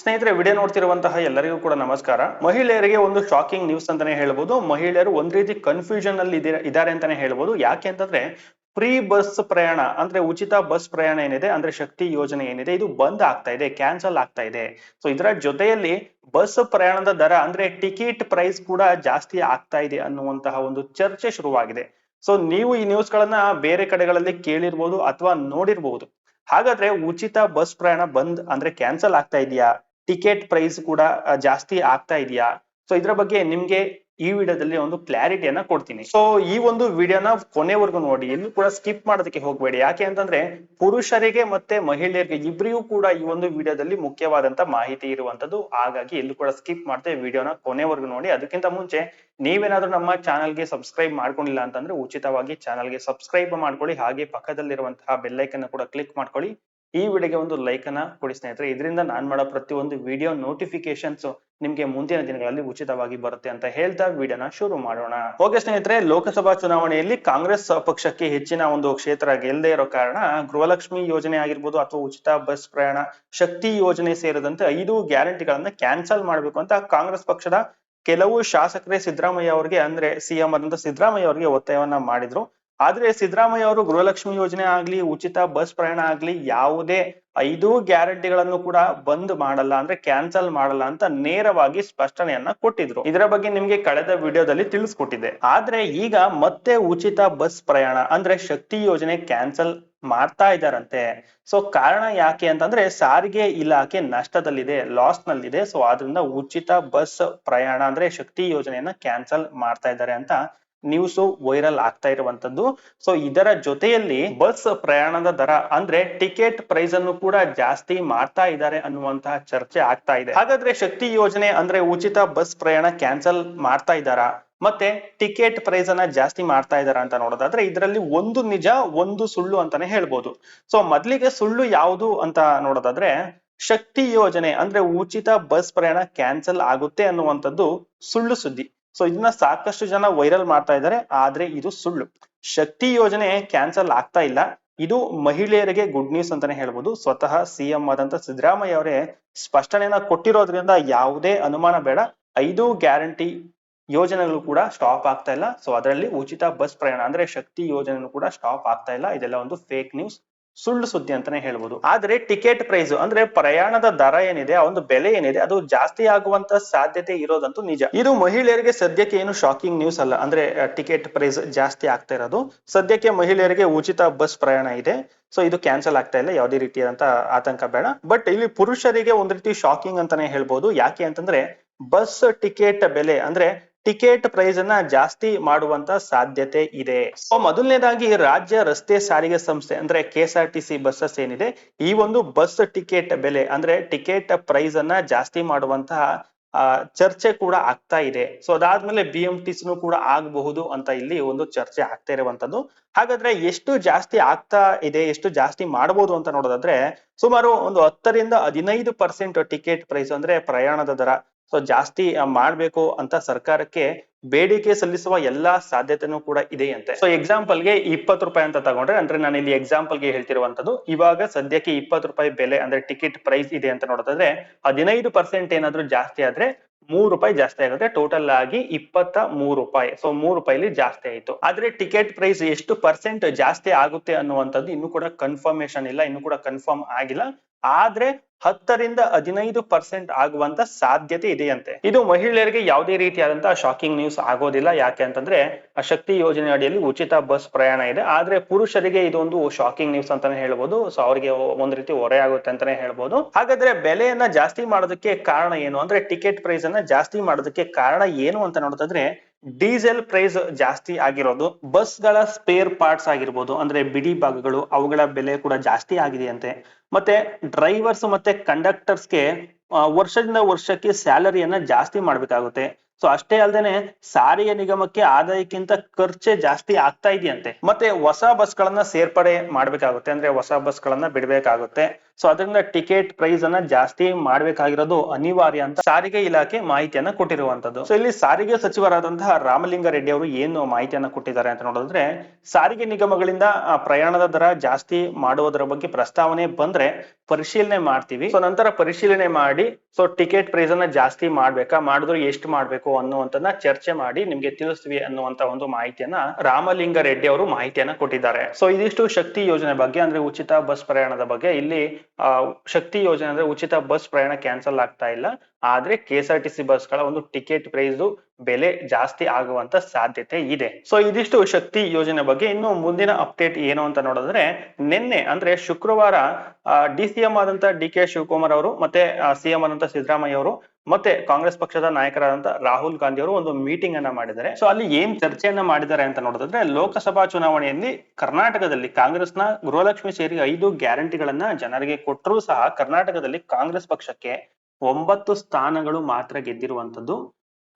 ಸ್ನೇಹಿತರೆ, ವಿಡಿಯೋ ನೋಡ್ತಿರುವಂತಹ ಎಲ್ಲರಿಗೂ ಕೂಡ ನಮಸ್ಕಾರ. ಮಹಿಳೆಯರಿಗೆ ಒಂದು ಶಾಕಿಂಗ್ ನ್ಯೂಸ್ ಅಂತಾನೆ ಹೇಳ್ಬೋದು. ಮಹಿಳೆಯರು ಒಂದ್ ರೀತಿ ಕನ್ಫ್ಯೂಷನ್ ಅಲ್ಲಿ ಇದಾರೆ ಅಂತಾನೆ ಹೇಳ್ಬೋದು. ಯಾಕೆ ಅಂತಂದ್ರೆ ಫ್ರೀ ಬಸ್ ಪ್ರಯಾಣ, ಅಂದ್ರೆ ಉಚಿತ ಬಸ್ ಪ್ರಯಾಣ ಏನಿದೆ, ಅಂದ್ರೆ ಶಕ್ತಿ ಯೋಜನೆ ಏನಿದೆ, ಇದು ಬಂದ್ ಆಗ್ತಾ ಇದೆ ಕ್ಯಾನ್ಸಲ್ ಆಗ್ತಾ ಇದೆ. ಸೊ ಇದರ ಜೊತೆಯಲ್ಲಿ ಬಸ್ ಪ್ರಯಾಣದ ದರ, ಅಂದ್ರೆ ಟಿಕೆಟ್ ಪ್ರೈಸ್ ಕೂಡ ಜಾಸ್ತಿ ಆಗ್ತಾ ಇದೆ ಅನ್ನುವಂತಹ ಒಂದು ಚರ್ಚೆ ಶುರುವಾಗಿದೆ. ಸೊ ನೀವು ಈ ನ್ಯೂಸ್ ಗಳನ್ನ ಬೇರೆ ಕಡೆಗಳಲ್ಲಿ ಕೇಳಿರ್ಬೋದು ಅಥವಾ ನೋಡಿರ್ಬಹುದು ಹಾಗಾದ್ರೆ ಉಚಿತ ಬಸ್ ಪ್ರಯಾಣ ಬಂದ್, ಅಂದ್ರೆ ಕ್ಯಾನ್ಸಲ್ ಆಗ್ತಾ ಇದೆಯಾ? ಟಿಕೆಟ್ ಪ್ರೈಸ್ ಕೂಡ ಜಾಸ್ತಿ ಆಗ್ತಾ ಇದೆಯಾ? ಸೊ ಇದ್ರ ಬಗ್ಗೆ ನಿಮ್ಗೆ ಈ ವಿಡಿಯೋದಲ್ಲಿ ಒಂದು ಕ್ಲಾರಿಟಿಯನ್ನ ಕೊಡ್ತೀನಿ. ಸೊ ಈ ಒಂದು ವಿಡಿಯೋನ ಕೊನೆವರೆಗೂ ನೋಡಿ, ಎಲ್ಲೂ ಕೂಡ ಸ್ಕಿಪ್ ಮಾಡೋದಕ್ಕೆ ಹೋಗ್ಬೇಡಿ. ಯಾಕೆ ಅಂತಂದ್ರೆ, ಪುರುಷರಿಗೆ ಮತ್ತೆ ಮಹಿಳೆಯರಿಗೆ ಇಬ್ಬರಿಗೂ ಕೂಡ ಈ ಒಂದು ವಿಡಿಯೋದಲ್ಲಿ ಮುಖ್ಯವಾದಂತ ಮಾಹಿತಿ ಇರುವಂತದ್ದು. ಹಾಗಾಗಿ ಎಲ್ಲೂ ಕೂಡ ಸ್ಕಿಪ್ ಮಾಡದೆ ವಿಡಿಯೋನ ಕೊನೆವರೆಗೂ ನೋಡಿ. ಅದಕ್ಕಿಂತ ಮುಂಚೆ, ನೀವೇನಾದ್ರೂ ನಮ್ಮ ಚಾನಲ್ಗೆ ಸಬ್ಸ್ಕ್ರೈಬ್ ಮಾಡ್ಕೊಂಡಿಲ್ಲ ಅಂತಂದ್ರೆ, ಉಚಿತವಾಗಿ ಚಾನಲ್ಗೆ ಸಬ್ಸ್ಕ್ರೈಬ್ ಮಾಡ್ಕೊಳ್ಳಿ. ಹಾಗೆ ಪಕ್ಕದಲ್ಲಿರುವಂತಹ ಬೆಲ್ಲೈಕನ್ ಕೂಡ ಕ್ಲಿಕ್ ಮಾಡ್ಕೊಳ್ಳಿ. ಈ ವಿಡಿಯೋಗೆ ಒಂದು ಲೈಕ್ ಅನ್ನ ಕೊಡಿ ಸ್ನೇಹಿತರೆ. ಇದರಿಂದ ನಾನ್ ಮಾಡೋ ಪ್ರತಿಯೊಂದು ವಿಡಿಯೋ ನೋಟಿಫಿಕೇಶನ್ಸ್ ನಿಮ್ಗೆ ಮುಂದಿನ ದಿನಗಳಲ್ಲಿ ಉಚಿತವಾಗಿ ಬರುತ್ತೆ ಅಂತ ಹೇಳ್ತಾ ವಿಡಿಯೋನ ಶುರು ಮಾಡೋಣ. ಓಕೆ ಸ್ನೇಹಿತರೆ, ಲೋಕಸಭಾ ಚುನಾವಣೆಯಲ್ಲಿ ಕಾಂಗ್ರೆಸ್ ಪಕ್ಷಕ್ಕೆ ಹೆಚ್ಚಿನ ಒಂದು ಕ್ಷೇತ್ರ ಗೆಲ್ಲದೆ ಇರೋ ಕಾರಣ ಗೃಹಲಕ್ಷ್ಮಿ ಯೋಜನೆ ಆಗಿರ್ಬೋದು ಅಥವಾ ಉಚಿತ ಬಸ್ ಪ್ರಯಾಣ ಶಕ್ತಿ ಯೋಜನೆ ಸೇರಿದಂತೆ ಐದು ಗ್ಯಾರಂಟಿಗಳನ್ನ ಕ್ಯಾನ್ಸಲ್ ಮಾಡಬೇಕು ಅಂತ ಕಾಂಗ್ರೆಸ್ ಪಕ್ಷದ ಕೆಲವು ಶಾಸಕರೇ ಸಿದ್ದರಾಮಯ್ಯ ಅವರಿಗೆ ಅಂದ್ರೆ ಸಿಎಂ ಆದಂತ ಸಿದ್ದರಾಮಯ್ಯ ಅವರಿಗೆ ಒತ್ತಾಯವನ್ನ ಮಾಡಿದ್ರು. ಆದ್ರೆ ಸಿದ್ದರಾಮಯ್ಯ ಅವರು ಗೃಹಲಕ್ಷ್ಮಿ ಯೋಜನೆ ಆಗ್ಲಿ, ಉಚಿತ ಬಸ್ ಪ್ರಯಾಣ ಆಗ್ಲಿ, ಯಾವುದೇ ಐದು ಗ್ಯಾರಂಟಿಗಳನ್ನು ಕೂಡ ಬಂದ್ ಮಾಡಲ್ಲ, ಅಂದ್ರೆ ಕ್ಯಾನ್ಸಲ್ ಮಾಡಲ್ಲ ಅಂತ ನೇರವಾಗಿ ಸ್ಪಷ್ಟನೆಯನ್ನ ಕೊಟ್ಟಿದ್ರು. ಇದರ ಬಗ್ಗೆ ನಿಮ್ಗೆ ಕಳೆದ ವಿಡಿಯೋದಲ್ಲಿ ತಿಳಿಸ್ಕೊಟ್ಟಿದ್ದೆ. ಆದ್ರೆ ಈಗ ಮತ್ತೆ ಉಚಿತ ಬಸ್ ಪ್ರಯಾಣ, ಅಂದ್ರೆ ಶಕ್ತಿ ಯೋಜನೆ ಕ್ಯಾನ್ಸಲ್ ಮಾಡ್ತಾ ಇದ್ದಾರಂತೆ ಸೊ ಕಾರಣ ಯಾಕೆ ಅಂತಂದ್ರೆ ಸಾರಿಗೆ ಇಲಾಖೆ ನಷ್ಟದಲ್ಲಿದೆ ಲಾಸ್ ನಲ್ಲಿದೆ ಸೊ ಆದ್ರಿಂದ ಉಚಿತ ಬಸ್ ಪ್ರಯಾಣ, ಅಂದ್ರೆ ಶಕ್ತಿ ಯೋಜನೆಯನ್ನ ಕ್ಯಾನ್ಸಲ್ ಮಾಡ್ತಾ ಇದ್ದಾರೆ ಅಂತ ನ್ಯೂಸ್ ವೈರಲ್ ಆಗ್ತಾ ಇರುವಂತದ್ದು. ಸೊ ಇದರ ಜೊತೆಯಲ್ಲಿ ಬಸ್ ಪ್ರಯಾಣದ ದರ ಅಂದ್ರೆ ಟಿಕೆಟ್ ಪ್ರೈಸ್ ಅನ್ನು ಕೂಡ ಜಾಸ್ತಿ ಮಾಡ್ತಾ ಇದ್ದಾರೆ ಅನ್ನುವಂತಹ ಚರ್ಚೆ ಆಗ್ತಾ ಇದೆ. ಹಾಗಾದ್ರೆ ಶಕ್ತಿ ಯೋಜನೆ ಅಂದ್ರೆ ಉಚಿತ ಬಸ್ ಪ್ರಯಾಣ ಕ್ಯಾನ್ಸಲ್ ಮಾಡ್ತಾ ಇದ್ದಾರಾ? ಮತ್ತೆ ಟಿಕೆಟ್ ಪ್ರೈಸ್ ಅನ್ನ ಜಾಸ್ತಿ ಮಾಡ್ತಾ ಇದಾರ ಅಂತ ನೋಡೋದಾದ್ರೆ ಇದರಲ್ಲಿ ಒಂದು ನಿಜ, ಒಂದು ಸುಳ್ಳು ಅಂತಾನೆ ಹೇಳ್ಬೋದು. ಸೊ ಮೊದ್ಲಿಗೆ ಸುಳ್ಳು ಯಾವುದು ಅಂತ ನೋಡೋದಾದ್ರೆ ಶಕ್ತಿ ಯೋಜನೆ ಅಂದ್ರೆ ಉಚಿತ ಬಸ್ ಪ್ರಯಾಣ ಕ್ಯಾನ್ಸಲ್ ಆಗುತ್ತೆ ಅನ್ನುವಂಥದ್ದು ಸುಳ್ಳು ಸುದ್ದಿ. ಸೊ ಇದನ್ನ ಸಾಕಷ್ಟು ಜನ ವೈರಲ್ ಮಾಡ್ತಾ ಇದ್ದಾರೆ. ಆದ್ರೆ ಇದು ಸುಳ್ಳು. ಶಕ್ತಿ ಯೋಜನೆ ಕ್ಯಾನ್ಸಲ್ ಆಗ್ತಾ ಇಲ್ಲ. ಇದು ಮಹಿಳೆಯರಿಗೆ ಗುಡ್ ನ್ಯೂಸ್ ಅಂತಾನೆ ಹೇಳ್ಬೋದು. ಸ್ವತಃ ಸಿಎಂ ಆದಂತ ಸಿದ್ದರಾಮಯ್ಯ ಅವರೇ ಸ್ಪಷ್ಟನೆಯನ್ನ ಕೊಟ್ಟಿರೋದ್ರಿಂದ ಯಾವುದೇ ಅನುಮಾನ ಬೇಡ. ಐದು ಗ್ಯಾರಂಟಿ ಯೋಜನೆಗಳು ಕೂಡ ಸ್ಟಾಪ್ ಆಗ್ತಾ ಇಲ್ಲ. ಸೊ ಅದರಲ್ಲಿ ಉಚಿತ ಬಸ್ ಪ್ರಯಾಣ ಅಂದ್ರೆ ಶಕ್ತಿ ಯೋಜನೆ ಕೂಡ ಸ್ಟಾಪ್ ಆಗ್ತಾ ಇಲ್ಲ. ಇದೆಲ್ಲ ಒಂದು ಫೇಕ್ ನ್ಯೂಸ್ ಸುಳ್ಳು ಸುದ್ದಿ ಅಂತಾನೆ ಹೇಳ್ಬೋದು. ಆದ್ರೆ ಟಿಕೆಟ್ ಪ್ರೈಸ್ ಅಂದ್ರೆ ಪ್ರಯಾಣದ ದರ ಏನಿದೆ, ಆ ಒಂದು ಬೆಲೆ ಏನಿದೆ, ಅದು ಜಾಸ್ತಿ ಆಗುವಂತ ಸಾಧ್ಯತೆ ಇರೋದಂತೂ ನಿಜ. ಇದು ಮಹಿಳೆಯರಿಗೆ ಸದ್ಯಕ್ಕೆ ಏನು ಶಾಕಿಂಗ್ ನ್ಯೂಸ್ ಅಲ್ಲ. ಅಂದ್ರೆ ಟಿಕೆಟ್ ಪ್ರೈಸ್ ಜಾಸ್ತಿ ಆಗ್ತಾ ಇರೋದು. ಸದ್ಯಕ್ಕೆ ಮಹಿಳೆಯರಿಗೆ ಉಚಿತ ಬಸ್ ಪ್ರಯಾಣ ಇದೆ. ಸೊ ಇದು ಕ್ಯಾನ್ಸಲ್ ಆಗ್ತಾ ಇಲ್ಲ. ಯಾವುದೇ ರೀತಿಯಾದಂತ ಆತಂಕ ಬೇಡ. ಬಟ್ ಇಲ್ಲಿ ಪುರುಷರಿಗೆ ಒಂದ್ ರೀತಿ ಶಾಕಿಂಗ್ ಅಂತಾನೆ ಹೇಳ್ಬೋದು. ಯಾಕೆ ಅಂತಂದ್ರೆ, ಬಸ್ ಟಿಕೆಟ್ ಬೆಲೆ ಅಂದ್ರೆ ಟಿಕೆಟ್ ಪ್ರೈಸ್ ಅನ್ನ ಜಾಸ್ತಿ ಮಾಡುವಂತ ಸಾಧ್ಯತೆ ಇದೆ. ಸೊ, ಮೊದಲನೇದಾಗಿ ರಾಜ್ಯ ರಸ್ತೆ ಸಾರಿಗೆ ಸಂಸ್ಥೆ ಅಂದ್ರೆ KSR S R T C buses ಏನಿದೆ, ಈ ಒಂದು ಬಸ್ ಟಿಕೆಟ್ ಬೆಲೆ ಅಂದ್ರೆ ಟಿಕೆಟ್ ಪ್ರೈಸ್ ಅನ್ನ ಜಾಸ್ತಿ ಮಾಡುವಂತಹ ಚರ್ಚೆ ಕೂಡ ಆಗ್ತಾ ಇದೆ. ಸೊ, ಅದಾದ್ಮೇಲೆ ಬಿ ಎಂ ಟಿ ಸಿನೂ ಕೂಡ ಆಗಬಹುದು ಅಂತ ಇಲ್ಲಿ ಒಂದು ಚರ್ಚೆ ಆಗ್ತಾ ಇರುವಂತದ್ದು. ಹಾಗಾದ್ರೆ ಎಷ್ಟು ಜಾಸ್ತಿ ಆಗ್ತಾ ಇದೆ, ಎಷ್ಟು ಜಾಸ್ತಿ ಮಾಡಬಹುದು ಅಂತ ನೋಡೋದಾದ್ರೆ, ಸುಮಾರು ಒಂದು ಹತ್ತರಿಂದ ಹದಿನೈದು ಪರ್ಸೆಂಟ್ ಟಿಕೆಟ್ ಪ್ರೈಸ್ ಅಂದ್ರೆ ಪ್ರಯಾಣದ ದರ. ಸೊ ಜಾಸ್ತಿ ಮಾಡ್ಬೇಕು ಅಂತ ಸರ್ಕಾರಕ್ಕೆ ಬೇಡಿಕೆ ಸಲ್ಲಿಸುವ ಎಲ್ಲಾ ಸಾಧ್ಯತೆನೂ ಕೂಡ ಇದೆಯಂತೆ ಸೊ ಎಕ್ಸಾಂಪಲ್ಗೆ ಇಪ್ಪತ್ತು ರೂಪಾಯಿ ಅಂತ ತಗೊಂಡ್ರೆ, ಅಂದ್ರೆ ನಾನು ಇಲ್ಲಿ ಎಕ್ಸಾಂಪಲ್ಗೆ ಹೇಳ್ತಿರುವಂತದ್ದು ಇವಾಗ ಸದ್ಯಕ್ಕೆ ಇಪ್ಪತ್ತು ರೂಪಾಯಿ ಬೆಲೆ, ಅಂದ್ರೆ ಟಿಕೆಟ್ ಪ್ರೈಸ್ ಇದೆ ಅಂತ ನೋಡೋದಾದ್ರೆ, ಹದಿನೈದು ಪರ್ಸೆಂಟ್ ಏನಾದ್ರೂ ಜಾಸ್ತಿ ಆದ್ರೆ ಮೂರು ರೂಪಾಯಿ ಜಾಸ್ತಿ ಆಗುತ್ತೆ. ಟೋಟಲ್ ಆಗಿ ಇಪ್ಪತ್ತ ಮೂರು ರೂಪಾಯಿ. ಸೊ ಮೂರು ರೂಪಾಯಿಲಿ ಜಾಸ್ತಿ ಆಯಿತು. ಆದ್ರೆ ಟಿಕೆಟ್ ಪ್ರೈಸ್ ಎಷ್ಟು ಪರ್ಸೆಂಟ್ ಜಾಸ್ತಿ ಆಗುತ್ತೆ ಅನ್ನುವಂಥದ್ದು ಇನ್ನು ಕೂಡ ಕನ್ಫರ್ಮೇಶನ್ ಇಲ್ಲ, ಇನ್ನು ಕೂಡ ಕನ್ಫರ್ಮ್ ಆಗಿಲ್ಲ. ಆದ್ರೆ ಹತ್ತರಿಂದ ಹದಿನೈದು ಪರ್ಸೆಂಟ್ ಆಗುವಂತ ಸಾಧ್ಯತೆ ಇದೆಯಂತೆ. ಇದು ಮಹಿಳೆಯರಿಗೆ ಯಾವುದೇ ರೀತಿಯಾದಂತಹ ಶಾಕಿಂಗ್ ನ್ಯೂಸ್ ಆಗೋದಿಲ್ಲ. ಯಾಕೆ ಅಂತಂದ್ರೆ ಆ ಶಕ್ತಿ ಯೋಜನೆ ಅಡಿಯಲ್ಲಿ ಉಚಿತ ಬಸ್ ಪ್ರಯಾಣ ಇದೆ. ಆದ್ರೆ ಪುರುಷರಿಗೆ ಇದೊಂದು ಶಾಕಿಂಗ್ ನ್ಯೂಸ್ ಅಂತಾನೆ ಹೇಳ್ಬೋದು. ಸೊ ಅವರಿಗೆ ಒಂದ್ ರೀತಿ ಹೊರೆ ಆಗುತ್ತೆ ಅಂತಾನೆ ಹೇಳ್ಬೋದು. ಹಾಗಾದ್ರೆ ಬೆಲೆಯನ್ನ ಜಾಸ್ತಿ ಮಾಡೋದಕ್ಕೆ ಕಾರಣ ಏನು? ಅಂದ್ರೆ ಟಿಕೆಟ್ ಪ್ರೈಸ್ ಅನ್ನ ಜಾಸ್ತಿ ಮಾಡೋದಕ್ಕೆ ಕಾರಣ ಏನು ಅಂತ ನೋಡೋದಾದ್ರೆ ಡೀಸೆಲ್ ಪ್ರೈಸ್ ಜಾಸ್ತಿ ಆಗಿರೋದು ಬಸ್ಗಳ ಸ್ಪೇರ್ ಪಾರ್ಟ್ಸ್ ಆಗಿರ್ಬೋದು, ಅಂದ್ರೆ ಬಿಡಿ ಭಾಗಗಳು, ಅವುಗಳ ಬೆಲೆ ಕೂಡ ಜಾಸ್ತಿ ಆಗಿದೆಯಂತೆ. ಮತ್ತೆ ಡ್ರೈವರ್ಸ್ ಮತ್ತೆ ಕಂಡಕ್ಟರ್ಸ್ಗೆ ವರ್ಷದಿಂದ ವರ್ಷಕ್ಕೆ ಸ್ಯಾಲರಿಯನ್ನ ಜಾಸ್ತಿ ಮಾಡ್ಬೇಕಾಗುತ್ತೆ. ಸೊ ಅಷ್ಟೇ ಅಲ್ಲದೆ ಸಾರಿಗೆ ನಿಗಮಕ್ಕೆ ಆದಾಯಕ್ಕಿಂತ ಖರ್ಚೆ ಜಾಸ್ತಿ ಆಗ್ತಾ ಇದೆಯಂತೆ. ಮತ್ತೆ ಹೊಸ ಬಸ್ ಗಳನ್ನ ಸೇರ್ಪಡೆ ಮಾಡ್ಬೇಕಾಗುತ್ತೆ. ಅಂದ್ರೆ ಹೊಸ ಬಸ್ ಗಳನ್ನ ಬಿಡ್ಬೇಕಾಗುತ್ತೆ. ಸೊ ಅದರಿಂದ ಟಿಕೆಟ್ ಪ್ರೈಸ್ ಅನ್ನ ಜಾಸ್ತಿ ಮಾಡಬೇಕಾಗಿರೋದು ಅನಿವಾರ್ಯ ಅಂತ ಸಾರಿಗೆ ಇಲಾಖೆ ಮಾಹಿತಿಯನ್ನ ಕೊಟ್ಟಿರುವಂತದ್ದು. ಸೊ ಇಲ್ಲಿ ಸಾರಿಗೆ ಸಚಿವರಾದಂತಹ ರಾಮಲಿಂಗ ರೆಡ್ಡಿ ಅವರು ಏನು ಮಾಹಿತಿಯನ್ನ ಕೊಟ್ಟಿದ್ದಾರೆ ಅಂತ ನೋಡಿದ್ರೆ, ಸಾರಿಗೆ ನಿಗಮಗಳಿಂದ ಪ್ರಯಾಣದ ದರ ಜಾಸ್ತಿ ಮಾಡುವುದರ ಬಗ್ಗೆ ಪ್ರಸ್ತಾವನೆ ಬಂದ್ರೆ ಪರಿಶೀಲನೆ ಮಾಡ್ತೀವಿ. ಸೊ ನಂತರ ಪರಿಶೀಲನೆ ಮಾಡಿ ಸೊ ಟಿಕೆಟ್ ಪ್ರೈಸ್ ಅನ್ನ ಜಾಸ್ತಿ ಮಾಡ್ಬೇಕಾ, ಮಾಡಿದ್ರೆ ಎಷ್ಟು ಮಾಡ್ಬೇಕು ಅನ್ನುವಂತನ್ನ ಚರ್ಚೆ ಮಾಡಿ ನಿಮ್ಗೆ ತಿಳಿಸ್ತೀವಿ ಅನ್ನುವಂತ ಒಂದು ಮಾಹಿತಿಯನ್ನ ರಾಮಲಿಂಗ ರೆಡ್ಡಿ ಅವರು ಮಾಹಿತಿಯನ್ನ ಕೊಟ್ಟಿದ್ದಾರೆ. ಸೊ ಇದಿಷ್ಟು ಶಕ್ತಿ ಯೋಜನೆ ಬಗ್ಗೆ, ಅಂದ್ರೆ ಉಚಿತ ಬಸ್ ಪ್ರಯಾಣದ ಬಗ್ಗೆ. ಇಲ್ಲಿ ಶಕ್ತಿ ಯೋಜನೆ ಅಂದ್ರೆ ಉಚಿತ ಬಸ್ ಪ್ರಯಾಣ ಕ್ಯಾನ್ಸಲ್ ಆಗ್ತಾ ಇಲ್ಲ. ಆದ್ರೆ ಕೆ ಆರ್ ಟಿ ಬಸ್ಗಳ ಒಂದು ಟಿಕೆಟ್ ಪ್ರೈಸ್ ಬೆಲೆ ಜಾಸ್ತಿ ಆಗುವಂತ ಸಾಧ್ಯತೆ ಇದೆ. ಸೊ ಇದಿಷ್ಟು ಶಕ್ತಿ ಯೋಜನೆ ಬಗ್ಗೆ ಇನ್ನು ಮುಂದಿನ ಅಪ್ಡೇಟ್ ಏನು ಅಂತ ನೋಡಿದ್ರೆ, ನಿನ್ನೆ ಅಂದ್ರೆ ಶುಕ್ರವಾರ ಡಿ ಸಿ ಎಂ ಆದಂತ ಡಿ ಕೆ ಶಿವಕುಮಾರ್ ಅವರು ಮತ್ತೆ ಸಿಎಂ ಆದಂತ ಸಿದ್ದರಾಮಯ್ಯ ಅವರು ಮತ್ತೆ ಕಾಂಗ್ರೆಸ್ ಪಕ್ಷದ ನಾಯಕರಾದಂತ ರಾಹುಲ್ ಗಾಂಧಿ ಅವರು ಒಂದು ಮೀಟಿಂಗ್ ಅನ್ನ ಮಾಡಿದ್ದಾರೆ. ಸೊ ಅಲ್ಲಿ ಏನ್ ಚರ್ಚೆಯನ್ನ ಮಾಡಿದ್ದಾರೆ ಅಂತ ನೋಡಿದ್ರೆ, ಲೋಕಸಭಾ ಚುನಾವಣೆಯಲ್ಲಿ ಕರ್ನಾಟಕದಲ್ಲಿ ಕಾಂಗ್ರೆಸ್ನ ಗೃಹಲಕ್ಷ್ಮಿ ಸೇರಿ ಐದು ಗ್ಯಾರಂಟಿಗಳನ್ನ ಜನರಿಗೆ ಕೊಟ್ಟರೂ ಸಹ ಕರ್ನಾಟಕದಲ್ಲಿ ಕಾಂಗ್ರೆಸ್ ಪಕ್ಷಕ್ಕೆ ಒಂಬತ್ತು ಸ್ಥಾನಗಳು ಮಾತ್ರ ಗೆದ್ದಿರುವಂತದ್ದು.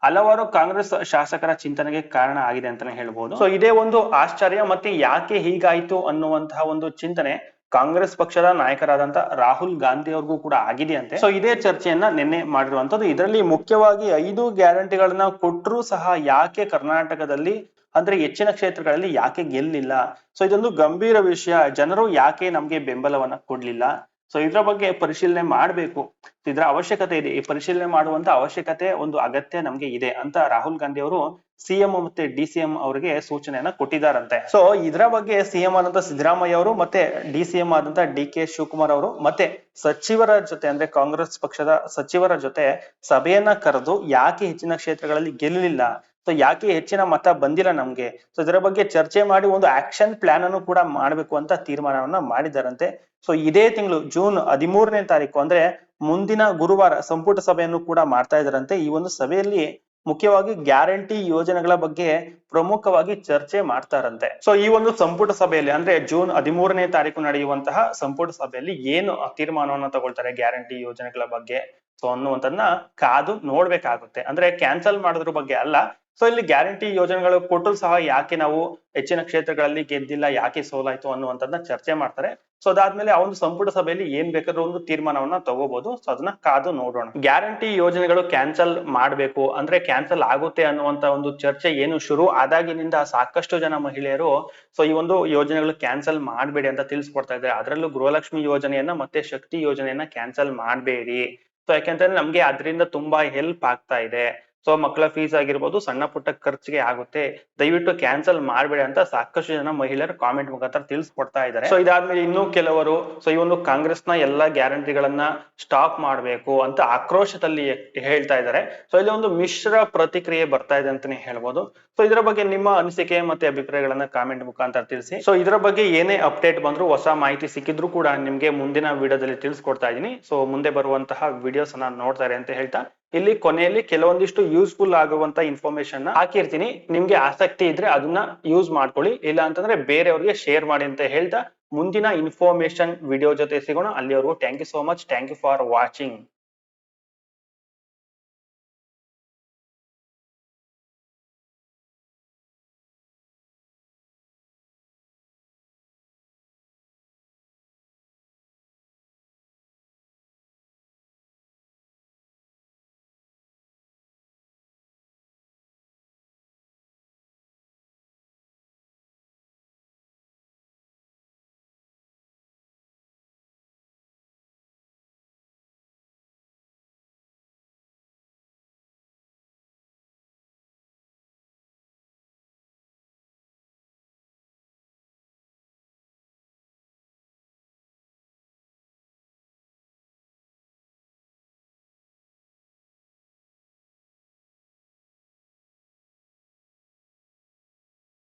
ಹಲವಾರು ಕಾಂಗ್ರೆಸ್ ಶಾಸಕರ ಚಿಂತನೆಗೆ ಕಾರಣ ಆಗಿದೆ ಅಂತಾನೆ ಹೇಳ್ಬೋದು. ಸೊ ಇದೇ ಒಂದು ಆಶ್ಚರ್ಯ ಮತ್ತೆ ಯಾಕೆ ಹೀಗಾಯ್ತು ಅನ್ನುವಂತಹ ಒಂದು ಚಿಂತನೆ ಕಾಂಗ್ರೆಸ್ ಪಕ್ಷದ ನಾಯಕರಾದಂತ ರಾಹುಲ್ ಗಾಂಧಿ ಅವ್ರಿಗೂ ಕೂಡ ಆಗಿದೆ ಅಂತೆ. ಸೊ ಇದೇ ಚರ್ಚೆಯನ್ನ ನಿನ್ನೆ ಮಾಡಿರುವಂತದ್ದು ಇದರಲ್ಲಿ ಮುಖ್ಯವಾಗಿ ಐದು ಗ್ಯಾರಂಟಿಗಳನ್ನ ಕೊಟ್ಟರೂ ಸಹ ಯಾಕೆ ಕರ್ನಾಟಕದಲ್ಲಿ, ಅಂದ್ರೆ ಹೆಚ್ಚಿನ ಕ್ಷೇತ್ರಗಳಲ್ಲಿ ಯಾಕೆ ಗೆಲ್ಲಿಲ್ಲ? ಸೊ ಇದೊಂದು ಗಂಭೀರ ವಿಷಯ. ಜನರು ಯಾಕೆ ನಮ್ಗೆ ಬೆಂಬಲವನ್ನ ಕೊಡ್ಲಿಲ್ಲ? ಸೊ ಇದ್ರ ಬಗ್ಗೆ ಪರಿಶೀಲನೆ ಮಾಡಬೇಕು. ಇದ್ರ ಅವಶ್ಯಕತೆ ಇದೆ. ಈ ಪರಿಶೀಲನೆ ಮಾಡುವಂತ ಅವಶ್ಯಕತೆ ಒಂದು ಅಗತ್ಯ ನಮ್ಗೆ ಇದೆ ಅಂತ ರಾಹುಲ್ ಗಾಂಧಿ ಅವರು ಸಿಎಂ ಮತ್ತೆ ಡಿ ಸಿ ಅವರಿಗೆ ಸೂಚನೆಯನ್ನ ಕೊಟ್ಟಿದ್ದಾರಂತೆ. ಸೊ ಇದರ ಬಗ್ಗೆ ಸಿಎಂ ಆದಂತ ಸಿದ್ದರಾಮಯ್ಯ ಅವರು ಮತ್ತೆ ಡಿ ಸಿ ಎಂ ಆದಂತ ಡಿ ಕೆ ಶಿವಕುಮಾರ್ ಅವರು ಮತ್ತೆ ಸಚಿವರ ಜೊತೆ ಅಂದ್ರೆ ಕಾಂಗ್ರೆಸ್ ಪಕ್ಷದ ಸಚಿವರ ಜೊತೆ ಸಭೆಯನ್ನ ಕರೆದು ಯಾಕೆ ಹೆಚ್ಚಿನ ಕ್ಷೇತ್ರಗಳಲ್ಲಿ ಗೆಲ್ಲಲಿಲ್ಲ? ಸೊ ಯಾಕೆ ಹೆಚ್ಚಿನ ಮತ ಬಂದಿಲ್ಲ ನಮ್ಗೆ? ಸೊ ಇದರ ಬಗ್ಗೆ ಚರ್ಚೆ ಮಾಡಿ ಒಂದು ಆಕ್ಷನ್ ಪ್ಲಾನ್ ಅನ್ನು ಕೂಡ ಮಾಡಬೇಕು ಅಂತ ತೀರ್ಮಾನವನ್ನ ಮಾಡಿದಾರಂತೆ. ಸೊ ಇದೇ ತಿಂಗಳು ಜೂನ್ ಹದಿಮೂರನೇ ತಾರೀಕು ಅಂದ್ರೆ ಮುಂದಿನ ಗುರುವಾರ ಸಂಪುಟ ಸಭೆಯನ್ನು ಕೂಡ ಮಾಡ್ತಾ ಇದಾರಂತೆ ಈ ಒಂದು ಸಭೆಯಲ್ಲಿ ಮುಖ್ಯವಾಗಿ ಗ್ಯಾರಂಟಿ ಯೋಜನೆಗಳ ಬಗ್ಗೆ ಪ್ರಮುಖವಾಗಿ ಚರ್ಚೆ ಮಾಡ್ತಾರಂತೆ. ಸೊ ಈ ಒಂದು ಸಂಪುಟ ಸಭೆಯಲ್ಲಿ ಅಂದ್ರೆ ಜೂನ್ ಹದಿಮೂರನೇ ತಾರೀಕು ನಡೆಯುವಂತಹ ಸಂಪುಟ ಸಭೆಯಲ್ಲಿ ಏನು ತೀರ್ಮಾನವನ್ನು ತಗೊಳ್ತಾರೆ ಗ್ಯಾರಂಟಿ ಯೋಜನೆಗಳ ಬಗ್ಗೆ? ಸೊ ಅನ್ನುವಂಥದ್ದನ್ನ ಕಾದು ನೋಡ್ಬೇಕಾಗುತ್ತೆ. ಅಂದ್ರೆ ಕ್ಯಾನ್ಸಲ್ ಮಾಡೋದ್ರ ಬಗ್ಗೆ ಅಲ್ಲ ಸೊ ಇಲ್ಲಿ ಗ್ಯಾರಂಟಿ ಯೋಜನೆಗಳು ಕೊಟ್ಟರು ಸಹ ಯಾಕೆ ನಾವು ಹೆಚ್ಚಿನ ಕ್ಷೇತ್ರಗಳಲ್ಲಿ ಗೆದ್ದಿಲ್ಲ, ಯಾಕೆ ಸೋಲಾಯ್ತು ಅನ್ನುವಂಥದ್ದನ್ನ ಚರ್ಚೆ ಮಾಡ್ತಾರೆ. ಸೊ ಅದಾದ್ಮೇಲೆ ಆ ಒಂದು ಸಂಪುಟ ಸಭೆಯಲ್ಲಿ ಏನ್ ಬೇಕಾದ್ರೂ ಒಂದು ತೀರ್ಮಾನವನ್ನ ತಗೋಬಹುದು ಸೊ ಅದನ್ನ ಕಾದು ನೋಡೋಣ. ಗ್ಯಾರಂಟಿ ಯೋಜನೆಗಳು ಕ್ಯಾನ್ಸಲ್ ಮಾಡಬೇಕು ಅಂದ್ರೆ ಕ್ಯಾನ್ಸಲ್ ಆಗುತ್ತೆ ಅನ್ನುವಂತ ಒಂದು ಚರ್ಚೆ ಏನು ಶುರು ಆದಾಗಿನಿಂದ ಸಾಕಷ್ಟು ಜನ ಮಹಿಳೆಯರು ಸೊ ಈ ಒಂದು ಯೋಜನೆಗಳು ಕ್ಯಾನ್ಸಲ್ ಮಾಡಬೇಡಿ ಅಂತ ತಿಳಿಸ್ಕೊಡ್ತಾ ಇದ್ದಾರೆ. ಅದರಲ್ಲೂ ಗೃಹಲಕ್ಷ್ಮಿ ಯೋಜನೆಯನ್ನ ಮತ್ತೆ ಶಕ್ತಿ ಯೋಜನೆಯನ್ನ ಕ್ಯಾನ್ಸಲ್ ಮಾಡಬೇಡಿ. ಸೊ ಯಾಕೆಂತಂದ್ರೆ ನಮ್ಗೆ ಅದರಿಂದ ತುಂಬಾ ಹೆಲ್ಪ್ ಆಗ್ತಾ ಇದೆ. ಸೊ ಮಕ್ಕಳ ಫೀಸ್ ಆಗಿರ್ಬೋದು, ಸಣ್ಣ ಪುಟ್ಟ ಖರ್ಚಿಗೆ ಆಗುತ್ತೆ. ದಯವಿಟ್ಟು ಕ್ಯಾನ್ಸಲ್ ಮಾಡಬೇಡಿ ಅಂತ ಸಾಕಷ್ಟು ಜನ ಮಹಿಳೆಯರು ಕಾಮೆಂಟ್ ಮುಖಾಂತರ ತಿಳಿಸ್ಕೊಡ್ತಾ ಇದ್ದಾರೆ. ಸೊ ಇದಾದ್ಮೇಲೆ ಇನ್ನೂ ಕೆಲವರು ಸೊ ಈ ಒಂದು ಕಾಂಗ್ರೆಸ್ನ ಎಲ್ಲಾ ಗ್ಯಾರಂಟಿಗಳನ್ನ ಸ್ಟಾಪ್ ಮಾಡಬೇಕು ಅಂತ ಆಕ್ರೋಶದಲ್ಲಿ ಹೇಳ್ತಾ ಇದ್ದಾರೆ. ಸೊ ಇಲ್ಲಿ ಒಂದು ಮಿಶ್ರ ಪ್ರತಿಕ್ರಿಯೆ ಬರ್ತಾ ಇದೆ ಅಂತಾನೆ ಹೇಳ್ಬೋದು. ಸೊ ಇದರ ಬಗ್ಗೆ ನಿಮ್ಮ ಅನಿಸಿಕೆ ಮತ್ತೆ ಅಭಿಪ್ರಾಯಗಳನ್ನ ಕಾಮೆಂಟ್ ಮುಖಾಂತರ ತಿಳಿಸಿ. ಸೊ ಇದರ ಬಗ್ಗೆ ಏನೇ ಅಪ್ಡೇಟ್ ಬಂದ್ರು ಹೊಸ ಮಾಹಿತಿ ಸಿಕ್ಕಿದ್ರು ಕೂಡ ನಿಮ್ಗೆ ಮುಂದಿನ ವಿಡಿಯೋದಲ್ಲಿ ತಿಳಿಸ್ಕೊಡ್ತಾ ಇದೀನಿ ಸೊ ಮುಂದೆ ಬರುವಂತಹ ವಿಡಿಯೋಸ್ ಅನ್ನ ನೋಡ್ತಾರೆ ಅಂತ ಹೇಳ್ತಾ ಇಲ್ಲಿ ಕೊನೆಯಲ್ಲಿ ಕೆಲವೊಂದಿಷ್ಟು ಯೂಸ್ಫುಲ್ ಆಗುವಂತ ಇನ್ಫಾರ್ಮೇಶನ್ ಹಾಕಿರ್ತೀನಿ. ನಿಮ್ಗೆ ಆಸಕ್ತಿ ಇದ್ರೆ ಅದನ್ನ ಯೂಸ್ ಮಾಡ್ಕೊಳ್ಳಿ. ಇಲ್ಲ ಅಂತಂದ್ರೆ ಬೇರೆಯವ್ರಿಗೆ ಶೇರ್ ಮಾಡಿ ಅಂತ ಹೇಳ್ತಾ ಮುಂದಿನ ಇನ್ಫಾರ್ಮೇಶನ್ ವಿಡಿಯೋ ಜೊತೆ ಸಿಗೋಣ. ಅಲ್ಲಿವರೆಗೂ thank you so much thank you for watching